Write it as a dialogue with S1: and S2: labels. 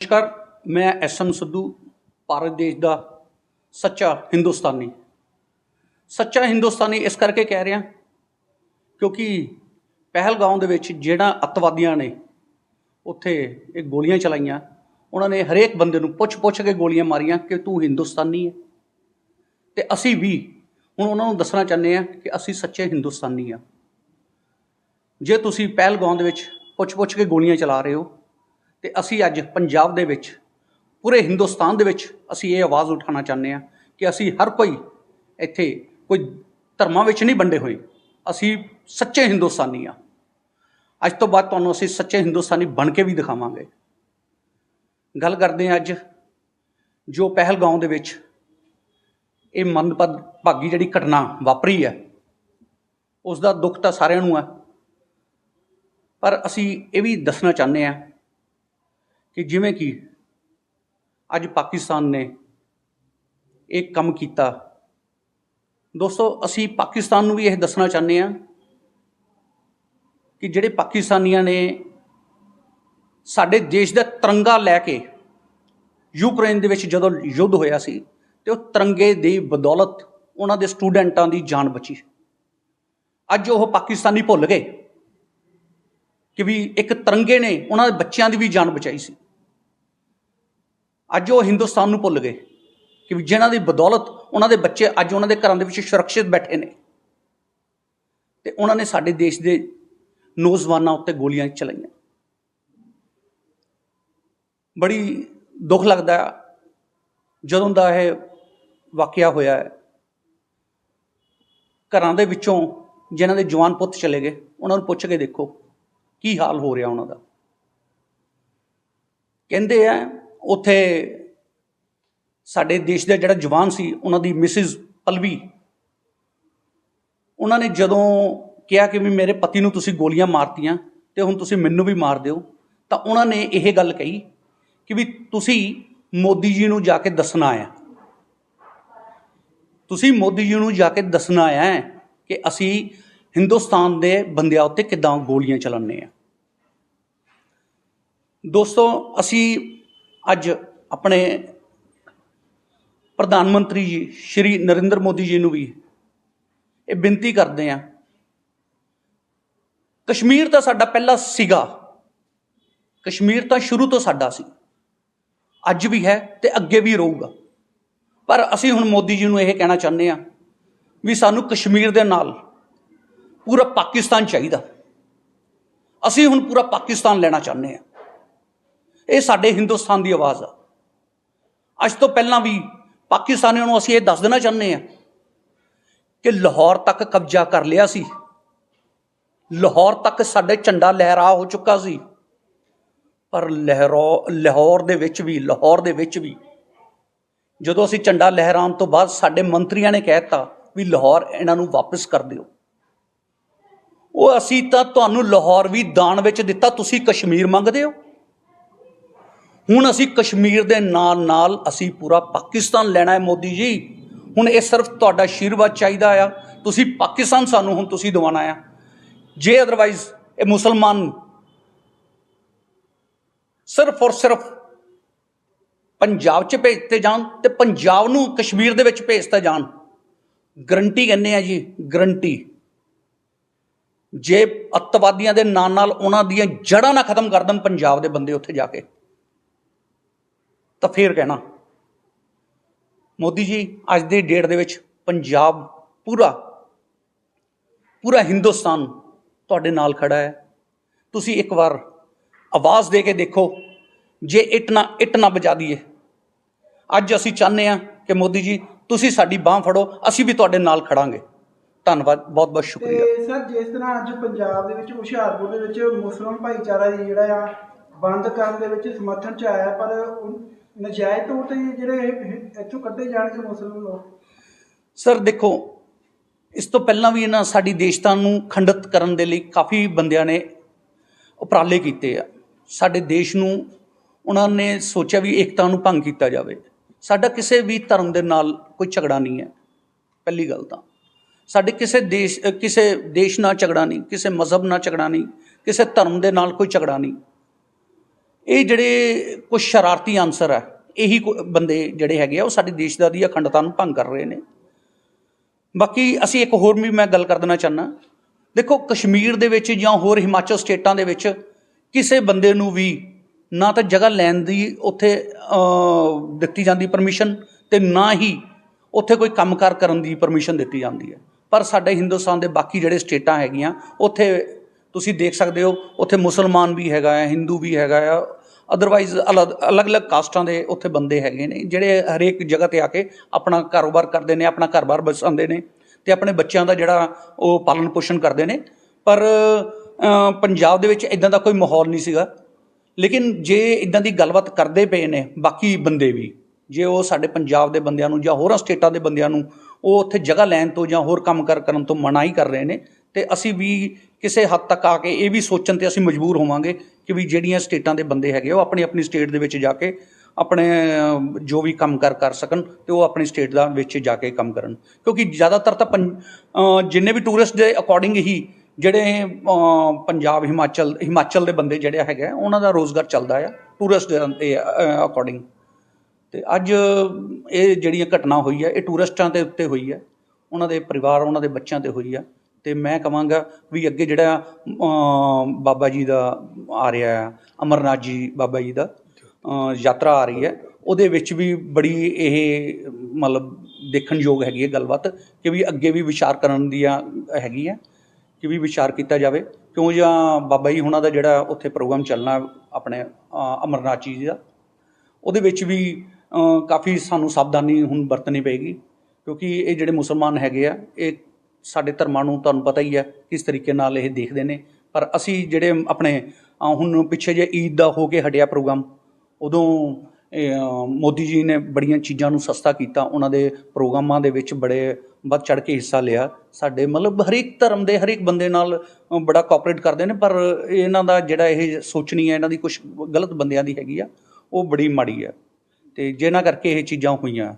S1: ਨਮਸਕਾਰ, ਮੈਂ ਐਸਐਮ ਸਿੱਧੂ, ਭਾਰਤ ਦੇਸ਼ ਦਾ ਸੱਚਾ ਹਿੰਦੁਸਤਾਨੀ। ਸੱਚਾ ਹਿੰਦੁਸਤਾਨੀ ਇਸ ਕਰਕੇ ਕਹਿ ਰਿਹਾ ਕਿਉਂਕਿ ਪਹਿਲਗਾਉਂ ਦੇ ਵਿੱਚ ਜਿਹੜਾ ਅੱਤਵਾਦੀਆਂ ਨੇ ਉੱਥੇ ਇਹ ਗੋਲੀਆਂ ਚਲਾਈਆਂ, ਉਹਨਾਂ ਨੇ ਹਰੇਕ ਬੰਦੇ ਨੂੰ ਪੁੱਛ-ਪੁੱਛ ਕੇ ਗੋਲੀਆਂ ਮਾਰੀਆਂ ਕਿ ਤੂੰ ਹਿੰਦੁਸਤਾਨੀ ਹੈ ਤੇ ਅਸੀਂ ਵੀ ਹੁਣ ਉਹਨਾਂ ਨੂੰ ਦੱਸਣਾ ਚਾਹੁੰਦੇ ਆ ਕਿ ਅਸੀਂ ਸੱਚੇ ਹਿੰਦੁਸਤਾਨੀ ਆ ਜੇ ਤੁਸੀਂ ਪਹਿਲਗਾਉਂ ਦੇ ਵਿੱਚ ਪੁੱਛ-ਪੁੱਛ ਕੇ ਗੋਲੀਆਂ ਚਲਾ ਰਹੇ ਹੋ ਤੇ ਅਸੀਂ ਅੱਜ ਪੰਜਾਬ ਦੇ ਵਿੱਚ, ਪੂਰੇ ਹਿੰਦੁਸਤਾਨ ਦੇ ਵਿੱਚ ਅਸੀਂ ਇਹ ਆਵਾਜ਼ ਉਠਾਉਣਾ ਚਾਹੁੰਦੇ ਹਾਂ ਕਿ ਅਸੀਂ ਹਰ ਕੋਈ ਇੱਥੇ ਕੋਈ ਧਰਮਾਂ ਵਿੱਚ ਨਹੀਂ ਵੰਡੇ ਹੋਏ। ਅਸੀਂ ਸੱਚੇ ਹਿੰਦੁਸਤਾਨੀ ਆ ਅੱਜ ਤੋਂ ਬਾਅਦ ਤੁਹਾਨੂੰ ਅਸੀਂ ਸੱਚੇ ਹਿੰਦੁਸਤਾਨੀ ਬਣ ਕੇ ਵੀ ਦਿਖਾਵਾਂਗੇ। ਗੱਲ ਕਰਦੇ ਹਾਂ ਅੱਜ ਜੋ ਪਹਿਲਗਾਉਂ ਦੇ ਵਿੱਚ ਇਹ ਮੰਦਭਾਗ, ਭਾਗੀ ਜਿਹੜੀ ਘਟਨਾ ਵਾਪਰੀ ਹੈ ਉਸ ਦਾ ਦੁੱਖ ਤਾਂ ਸਾਰਿਆਂ ਨੂੰ ਹੈ। ਪਰ ਅਸੀਂ ਇਹ ਵੀ ਦੱਸਣਾ ਚਾਹੁੰਦੇ ਹਾਂ ਕਿ ਜਿਵੇਂ ਕਿ ਅੱਜ ਪਾਕਿਸਤਾਨ ਨੇ ਇਹ ਕੰਮ ਕੀਤਾ। ਦੋਸਤੋ, ਅਸੀਂ ਪਾਕਿਸਤਾਨ ਨੂੰ ਵੀ ਇਹ ਦੱਸਣਾ ਚਾਹੁੰਦੇ ਹਾਂ ਕਿ ਜਿਹੜੇ ਪਾਕਿਸਤਾਨੀਆਂ ਨੇ ਸਾਡੇ ਦੇਸ਼ ਦਾ ਤਿਰੰਗਾ ਲੈ ਕੇ ਯੂਕਰੇਨ ਦੇ ਵਿੱਚ ਜਦੋਂ ਯੁੱਧ ਹੋਇਆ ਸੀ, ਤੇ ਉਹ ਤਿਰੰਗੇ ਦੀ ਬਦੌਲਤ ਉਹਨਾਂ ਦੇ ਸਟੂਡੈਂਟਾਂ ਦੀ ਜਾਨ ਬਚੀ। ਅੱਜ ਉਹ ਪਾਕਿਸਤਾਨੀ ਭੁੱਲ ਗਏ। ਕਿ ਵੀ ਇੱਕ ਤਿਰੰਗੇ ਨੇ ਉਹਨਾਂ ਦੇ ਬੱਚਿਆਂ ਦੀ ਵੀ ਜਾਨ ਬਚਾਈ ਸੀ। ਅੱਜ ਉਹ ਹਿੰਦੁਸਤਾਨ ਨੂੰ ਭੁੱਲ ਗਏ ਕਿ ਵੀ ਜਿਨ੍ਹਾਂ ਦੀ ਬਦੌਲਤ ਉਹਨਾਂ ਦੇ ਬੱਚੇ ਅੱਜ ਉਹਨਾਂ ਦੇ ਘਰਾਂ ਦੇ ਵਿੱਚ ਸੁਰੱਖਿਅਤ ਬੈਠੇ ਨੇ। ਤੇ ਉਹਨਾਂ ਨੇ ਸਾਡੇ ਦੇਸ਼ ਦੇ ਨੌਜਵਾਨਾਂ ਉੱਤੇ ਗੋਲੀਆਂ ਚਲਾਈਆਂ। ਬੜੀ ਦੁੱਖ ਲੱਗਦਾ ਜਦੋਂ ਦਾ ਇਹ ਵਾਕਿਆ ਹੋਇਆ ਹੈ, ਘਰਾਂ ਦੇ ਵਿੱਚੋਂ ਜਿਨ੍ਹਾਂ ਦੇ ਜਵਾਨ ਪੁੱਤ ਚਲੇ ਗਏ, ਉਹਨਾਂ ਨੂੰ ਪੁੱਛ ਕੇ ਦੇਖੋ। ਕੀ ਹਾਲ ਹੋ ਰਿਹਾ ਉਹਨਾਂ ਦਾ? ਕਹਿੰਦੇ ਆ, ਉੱਥੇ ਸਾਡੇ ਦੇਸ਼ ਦਾ ਜਿਹੜਾ ਜਵਾਨ ਸੀ, ਉਹਨਾਂ ਦੀ ਮਿਸਿਸ ਪਲਵੀ, ਉਹਨਾਂ ਨੇ ਜਦੋਂ ਕਿਹਾ ਕਿ ਵੀ ਮੇਰੇ ਪਤੀ ਨੂੰ ਤੁਸੀਂ ਗੋਲੀਆਂ ਮਾਰਤੀਆਂ ਤੇ ਹੁਣ ਤੁਸੀਂ ਮੈਨੂੰ ਵੀ ਮਾਰ ਦਿਓ, ਤਾਂ ਉਹਨਾਂ ਨੇ ਇਹ ਗੱਲ ਕਹੀ ਕਿ ਵੀ ਤੁਸੀਂ ਮੋਦੀ ਜੀ ਨੂੰ ਜਾ ਕੇ ਦੱਸਣਾ ਆ। ਤੁਸੀਂ ਮੋਦੀ ਜੀ ਨੂੰ ਜਾ ਕੇ ਦੱਸਣਾ ਆ ਕਿ ਅਸੀਂ ਹਿੰਦੁਸਤਾਨ ਦੇ ਬੰਦਿਆਂ ਉੱਤੇ ਕਿਦਾਂ ਗੋਲੀਆਂ ਚਲਾਉਂਦੇ ਆ। ਦੋਸਤੋ, ਅਸੀਂ ਅੱਜ ਆਪਣੇ ਪ੍ਰਧਾਨ ਮੰਤਰੀ ਜੀ, ਸ਼੍ਰੀ ਨਰਿੰਦਰ ਮੋਦੀ ਜੀ ਨੂੰ ਵੀ ਇਹ ਬੇਨਤੀ ਕਰਦੇ ਆ ਕਸ਼ਮੀਰ ਤਾਂ ਸਾਡਾ ਪਹਿਲਾ ਸੀਗਾ। ਕਸ਼ਮੀਰ ਤਾਂ ਸ਼ੁਰੂ ਤੋਂ ਸਾਡਾ ਸੀ। ਅੱਜ ਵੀ ਹੈ ਤੇ ਅੱਗੇ ਵੀ ਰਹੂਗਾ। ਪਰ ਅਸੀਂ ਹੁਣ ਮੋਦੀ ਜੀ ਨੂੰ ਇਹ ਕਹਿਣਾ ਚਾਹੁੰਦੇ ਆ ਵੀ ਸਾਨੂੰ ਕਸ਼ਮੀਰ ਦੇ ਨਾਲ ਪੂਰਾ ਪਾਕਿਸਤਾਨ ਚਾਹੀਦਾ। ਅਸੀਂ ਹੁਣ ਪੂਰਾ ਪਾਕਿਸਤਾਨ ਲੈਣਾ ਚਾਹੁੰਦੇ ਆ ਇਹ ਸਾਡੇ ਹਿੰਦੁਸਤਾਨ ਦੀ ਆਵਾਜ਼ ਆ। ਅੱਜ ਤੋਂ ਪਹਿਲਾਂ ਵੀ ਪਾਕਿਸਤਾਨੀਆਂ ਨੂੰ ਅਸੀਂ ਇਹ ਦੱਸ ਦੇਣਾ ਚਾਹੁੰਦੇ ਆ ਕਿ ਲਾਹੌਰ ਤੱਕ ਕਬਜ਼ਾ ਕਰ ਲਿਆ ਸੀ। ਲਾਹੌਰ ਤੱਕ ਸਾਡੇ ਝੰਡਾ ਲਹਿਰਾ ਹੋ ਚੁੱਕਾ ਸੀ। ਪਰ ਲਹਿਰੋ, ਲਾਹੌਰ ਦੇ ਵਿੱਚ ਵੀ, ਲਾਹੌਰ ਦੇ ਵਿੱਚ ਵੀ ਜਦੋਂ ਅਸੀਂ ਝੰਡਾ ਲਹਿਰਾਉਣ ਤੋਂ ਬਾਅਦ ਸਾਡੇ ਮੰਤਰੀਆਂ ਨੇ ਕਹਿਤਾ ਵੀ ਲਾਹੌਰ ਇਹਨਾਂ ਨੂੰ ਵਾਪਸ ਕਰ ਦਿਓ। ਉਹ ਅਸੀਂ ਤਾਂ ਤੁਹਾਨੂੰ ਲਾਹੌਰ ਵੀ ਦਾਨ ਵਿੱਚ ਦਿੱਤਾ, ਤੁਸੀਂ ਕਸ਼ਮੀਰ ਮੰਗਦੇ ਹੋ। ਹੁਣ ਅਸੀਂ ਕਸ਼ਮੀਰ ਦੇ ਨਾਲ ਨਾਲ ਅਸੀਂ ਪੂਰਾ ਪਾਕਿਸਤਾਨ ਲੈਣਾ ਹੈ ਮੋਦੀ ਜੀ। ਹੁਣ ਇਹ ਸਿਰਫ ਤੁਹਾਡਾ ਆਸ਼ੀਰਵਾਦ ਚਾਹੀਦਾ ਆ। ਤੁਸੀਂ ਪਾਕਿਸਤਾਨ ਸਾਨੂੰ ਹੁਣ ਤੁਸੀਂ ਦਿਵਾਣਾ ਆ। ਜੇ ਅਦਰਵਾਈਜ਼ ਇਹ ਮੁਸਲਮਾਨ ਸਿਰਫ ਔਰ ਸਿਰਫ ਪੰਜਾਬ 'ਚ ਭੇਜਤੇ ਜਾਣ ਤੇ ਪੰਜਾਬ ਨੂੰ ਕਸ਼ਮੀਰ ਦੇ ਵਿੱਚ ਭੇਜਤੇ ਜਾਣ। ਗਰੰਟੀ ਕਹਿੰਦੇ ਆ ਜੀ ਗਰੰਟੀ ਜੇ ਅੱਤਵਾਦੀਆਂ ਦੇ ਨਾਲ ਨਾਲ ਉਹਨਾਂ ਦੀਆਂ ਜੜ੍ਹਾਂ ਨਾ ਖਤਮ ਕਰ ਦੇਣ ਪੰਜਾਬ ਦੇ ਬੰਦੇ ਉੱਥੇ ਜਾ ਕੇ। ਤਾਂ ਫੇਰ ਕਹਿਣਾ। ਮੋਦੀ ਜੀ ਅੱਜ ਦੀ ਡੇਟ ਦੇ ਵਿੱਚ ਪੰਜਾਬ ਪੂਰਾ ਪੂਰਾ ਹਿੰਦੁਸਤਾਨ ਤੁਹਾਡੇ ਨਾਲ ਖੜਾ ਹੈ। ਤੁਸੀਂ ਇੱਕ ਵਾਰ ਆਵਾਜ਼ ਦੇ ਕੇ ਦੇਖੋ ਜੇ ਇੱਟ ਨਾ ਇੱਟ ਨਾ ਬਜਾ ਦਈਏ। ਅੱਜ ਅਸੀਂ ਚਾਹੁੰਦੇ ਹਾਂ ਕਿ ਮੋਦੀ ਜੀ ਤੁਸੀਂ ਸਾਡੀ ਬਾਹ ਫੜੋ ਅਸੀਂ ਵੀ ਤੁਹਾਡੇ ਨਾਲ ਖੜਾਂਗੇ। ਧੰਨਵਾਦ ਬਹੁਤ ਬਹੁਤ ਸ਼ੁਕਰੀਆ।
S2: ਤੇ ਸਰ ਜਿਸ ਤਰ੍ਹਾਂ ਅੱਜ ਪੰਜਾਬ ਦੇ ਵਿੱਚ ਹੁਸ਼ਿਆਰਪੁਰ ਦੇ ਵਿੱਚ ਮੁਸਲਮਾਨ ਭਾਈਚਾਰਾ ਜਿਹੜਾ ਆ ਬੰਦ ਕਰਨ ਦੇ ਵਿੱਚ ਸਮਰਥਨ ਚ ਆਇਆ ਪਰ ਨਜਾਇਜ਼ ਤੌਰ ਤੇ ਜਿਹੜੇ ਇੱਥੋਂ ਕੱਢੇ ਜਾਣਗੇ ਮੁਸਲਮਾਨ ਲੋਕ।
S1: ਸਰ ਦੇਖੋ, ਇਸ ਤੋਂ ਪਹਿਲਾਂ ਵੀ ਇਹਨਾਂ ਸਾਡੀ ਦੇਸ਼ਤਾ ਨੂੰ ਖੰਡਿਤ ਕਰਨ ਦੇ ਲਈ ਕਾਫੀ ਬੰਦਿਆਂ ਨੇ ਉਪਰਾਲੇ ਕੀਤੇ ਆ। ਸਾਡੇ ਦੇਸ਼ ਨੂੰ ਉਹਨਾਂ ਨੇ ਸੋਚਿਆ ਵੀ ਏਕਤਾ ਨੂੰ ਭੰਗ ਕੀਤਾ ਜਾਵੇ। ਸਾਡਾ ਕਿਸੇ ਵੀ ਧਰਮ ਦੇ ਨਾਲ ਕੋਈ ਝਗੜਾ ਨਹੀਂ ਹੈ, ਪਹਿਲੀ ਗੱਲ ਤਾਂ। ਸਾਡੇ ਕਿਸੇ ਦੇਸ਼ ਕਿਸੇ ਦੇਸ਼ ਨਾਲ ਝਗੜਾ ਨਹੀਂ, ਕਿਸੇ ਮਜ਼ਹਬ ਨਾਲ ਝਗੜਾ ਨਹੀਂ, ਕਿਸੇ ਧਰਮ ਦੇ ਨਾਲ ਕੋਈ ਝਗੜਾ ਨਹੀਂ। ਇਹ ਜਿਹੜੇ ਕੁਝ ਸ਼ਰਾਰਤੀ ਅਨਸਰ ਆ, ਇਹੀ ਕੁ- ਬੰਦੇ ਜਿਹੜੇ ਹੈਗੇ ਆ, ਉਹ ਸਾਡੇ ਦੇਸ਼ ਦਾ ਦੀ ਅਖੰਡਤਾ ਨੂੰ ਭੰਗ ਕਰ ਰਹੇ ਨੇ। ਬਾਕੀ ਅਸੀਂ ਇੱਕ ਹੋਰ ਵੀ ਮੈਂ ਗੱਲ ਕਰ ਦੇਣਾ ਚਾਹਨਾ ਦੇਖੋ, ਕਸ਼ਮੀਰ ਦੇ ਵਿੱਚ ਜਾਂ ਹੋਰ ਹਿਮਾਚਲ ਸਟੇਟਾਂ ਦੇ ਵਿੱਚ ਕਿਸੇ ਬੰਦੇ ਨੂੰ ਵੀ ਨਾ ਤਾਂ ਜਗ੍ਹਾ ਲੈਣ ਦੀ ਉੱਥੇ ਦਿੱਤੀ ਜਾਂਦੀ ਪਰਮਿਸ਼ਨ ਤੇ ਨਾ ਹੀ ਉੱਥੇ ਕੋਈ ਕੰਮਕਾਰ ਕਰਨ ਦੀ ਪਰਮਿਸ਼ਨ ਦਿੱਤੀ ਜਾਂਦੀ ਹੈ। ਪਰ ਸਾਡੇ ਹਿੰਦੁਸਤਾਨ ਦੇ ਬਾਕੀ ਜਿਹੜੇ ਸਟੇਟਾਂ ਹੈਗੀਆਂ, ਉੱਥੇ ਤੁਸੀਂ ਦੇਖ ਸਕਦੇ ਹੋ, ਉੱਥੇ ਮੁਸਲਮਾਨ ਵੀ ਹੈਗਾ ਹੈ, ਹਿੰਦੂ ਵੀ ਹੈਗਾ ਆ ਅਦਰਵਾਈਜ਼ ਅਲੱਗ-ਅਲੱਗ ਕਾਸਟਾਂ ਦੇ ਉੱਥੇ ਬੰਦੇ ਹੈਗੇ ਨੇ, ਜਿਹੜੇ ਹਰੇਕ ਜਗ੍ਹਾ ਤੇ ਆ ਕੇ ਆਪਣਾ ਕਾਰੋਬਾਰ ਕਰਦੇ ਨੇ, ਆਪਣਾ ਘਰ-ਬਾਰ ਬਸਾਉਂਦੇ ਨੇ ਤੇ ਆਪਣੇ ਬੱਚਿਆਂ ਦਾ ਜਿਹੜਾ ਉਹ ਪਾਲਣ ਪੋਸ਼ਣ ਕਰਦੇ ਨੇ। ਪਰ ਪੰਜਾਬ ਦੇ ਵਿੱਚ ਇਦਾਂ ਦਾ ਕੋਈ ਮਾਹੌਲ ਨਹੀਂ ਸੀਗਾ। ਲੇਕਿਨ ਜੇ ਇਦਾਂ ਦੀ ਗੱਲਬਾਤ ਕਰਦੇ ਪਏ ਨੇ ਬਾਕੀ ਬੰਦੇ ਵੀ, ਜੇ ਉਹ ਸਾਡੇ ਪੰਜਾਬ ਦੇ ਬੰਦਿਆਂ ਨੂੰ ਜਾਂ ਹੋਰਾਂ ਸਟੇਟਾਂ ਦੇ ਬੰਦਿਆਂ ਨੂੰ ਉਹ ਉੱਥੇ ਜਗ੍ਹਾ ਲੈਣ ਤੋਂ ਜਾਂ ਹੋਰ ਕੰਮ ਕਰ ਕਰਨ ਤੋਂ ਮਨਾਹੀ ਕਰ ਰਹੇ ਨੇ, ਤੇ ਅਸੀਂ ਵੀ ਕਿਸੇ ਹੱਦ ਤੱਕ ਆ ਕੇ ਇਹ ਵੀ ਸੋਚਣ ਤੇ ਅਸੀਂ ਮਜਬੂਰ ਹੋਵਾਂਗੇ ਕਿ ਵੀ ਜਿਹੜੀਆਂ ਸਟੇਟਾਂ ਦੇ ਬੰਦੇ ਹੈਗੇ ਉਹ ਆਪਣੀ ਆਪਣੀ ਸਟੇਟ ਦੇ ਵਿੱਚ ਜਾ ਕੇ ਆਪਣੇ ਜੋ ਵੀ ਕੰਮ ਕਰ ਕਰ ਸਕਣ ਤੇ ਉਹ ਆਪਣੀ ਸਟੇਟ ਦਾ ਵਿੱਚ ਜਾ ਕੇ ਕੰਮ ਕਰਨ। ਕਿਉਂਕਿ ਜ਼ਿਆਦਾਤਰ ਤਾਂ ਪੰ- ਜਿੰਨੇ ਵੀ ਟੂਰਿਸਟ ਦੇ ਅਕੋਰਡਿੰਗ ਹੀ ਜਿਹੜੇ ਪੰਜਾਬ, ਹਿਮਾਚਲ ਹਿਮਾਚਲ ਦੇ ਬੰਦੇ ਜਿਹੜੇ ਹੈਗੇ ਉਹਨਾਂ ਦਾ ਰੋਜ਼ਗਾਰ ਚੱਲਦਾ ਆ, ਟੂਰਿਸਟ ਦੇ ਅਕੋਰਡਿੰਗ ਤੇ ਅੱਜ ਇਹ ਜਿਹੜੀਆਂ ਘਟਨਾ ਹੋਈ ਹੈ ਇਹ ਟੂਰਿਸਟਾਂ ਦੇ ਉੱਤੇ ਹੋਈ ਹੈ ਉਹਨਾਂ ਦੇ ਪਰਿਵਾਰ, ਉਹਨਾਂ ਦੇ ਬੱਚਿਆਂ ਤੇ ਹੋਈ ਹੈ ਅਤੇ ਮੈਂ ਕਹਾਂਗਾ ਵੀ ਅੱਗੇ ਜਿਹੜਾ ਬਾਬਾ ਜੀ ਦਾ ਆ ਰਿਹਾ ਆ ਅਮਰਨਾਥ ਜੀ, ਬਾਬਾ ਜੀ ਦਾ ਯਾਤਰਾ ਆ ਰਹੀ ਹੈ, ਉਹਦੇ ਵਿੱਚ ਵੀ ਬੜੀ ਇਹ, ਮਤਲਬ ਦੇਖਣਯੋਗ ਹੈਗੀ ਹੈ ਗੱਲਬਾਤ ਕਿ ਵੀ ਅੱਗੇ ਵੀ ਵਿਚਾਰ ਕਰਨ ਦੀਆਂ ਹੈਗੀ ਹੈ, ਕਿ ਵੀ ਵਿਚਾਰ ਕੀਤਾ ਜਾਵੇ, ਕਿਉਂ ਜਾਂ ਬਾਬਾ ਜੀ ਹੁਣਾਂ ਦਾ ਜਿਹੜਾ ਉੱਥੇ ਪ੍ਰੋਗਰਾਮ ਚੱਲਣਾ ਆਪਣੇ ਅਮਰਨਾਥ ਜੀ ਦਾ, ਉਹਦੇ ਵਿੱਚ ਵੀ ਕਾਫੀ ਸਾਨੂੰ ਸਾਵਧਾਨੀ ਹੁਣ ਵਰਤਣੀ ਪਏਗੀ, ਕਿਉਂਕਿ ਇਹ ਜਿਹੜੇ ਮੁਸਲਮਾਨ ਹੈਗੇ ਆ, ਇਹ ਸਾਡੇ ਧਰਮਾਂ ਨੂੰ ਤੁਹਾਨੂੰ ਪਤਾ ਹੀ ਹੈ ਕਿਸ ਤਰੀਕੇ ਨਾਲ ਇਹ ਦੇਖਦੇ ਨੇ। ਪਰ ਅਸੀਂ ਜਿਹੜੇ ਆਪਣੇ ਹੁਣ ਪਿੱਛੇ ਜੇ ਈਦ ਦਾ ਹੋ ਕੇ ਹਟਿਆ ਪ੍ਰੋਗਰਾਮ, ਉਦੋਂ ਮੋਦੀ ਜੀ ਨੇ ਬੜੀਆਂ ਚੀਜ਼ਾਂ ਨੂੰ ਸਸਤਾ ਕੀਤਾ। ਉਹਨਾਂ ਦੇ ਪ੍ਰੋਗਰਾਮਾਂ ਦੇ ਵਿੱਚ ਬੜੇ ਵੱਧ ਚੜ ਕੇ ਹਿੱਸਾ ਲਿਆ। ਸਾਡੇ ਮਤਲਬ ਹਰੇਕ ਧਰਮ ਦੇ ਹਰੇਕ ਬੰਦੇ ਨਾਲ ਬੜਾ ਕੋਆਪਰੇਟ ਕਰਦੇ ਨੇ। ਪਰ ਇਹਨਾਂ ਦਾ ਜਿਹੜਾ ਇਹ ਸੋਚਣੀ ਹੈ, ਇਹਨਾਂ ਦੀ ਕੁਝ ਗਲਤ ਬੰਦਿਆਂ ਦੀ ਹੈਗੀ ਆ, ਉਹ ਬੜੀ ਮਾੜੀ ਹੈ। ਤੇ ਜਿਹਨਾਂ ਕਰਕੇ ਇਹ ਚੀਜ਼ਾਂ ਹੋਈਆਂ।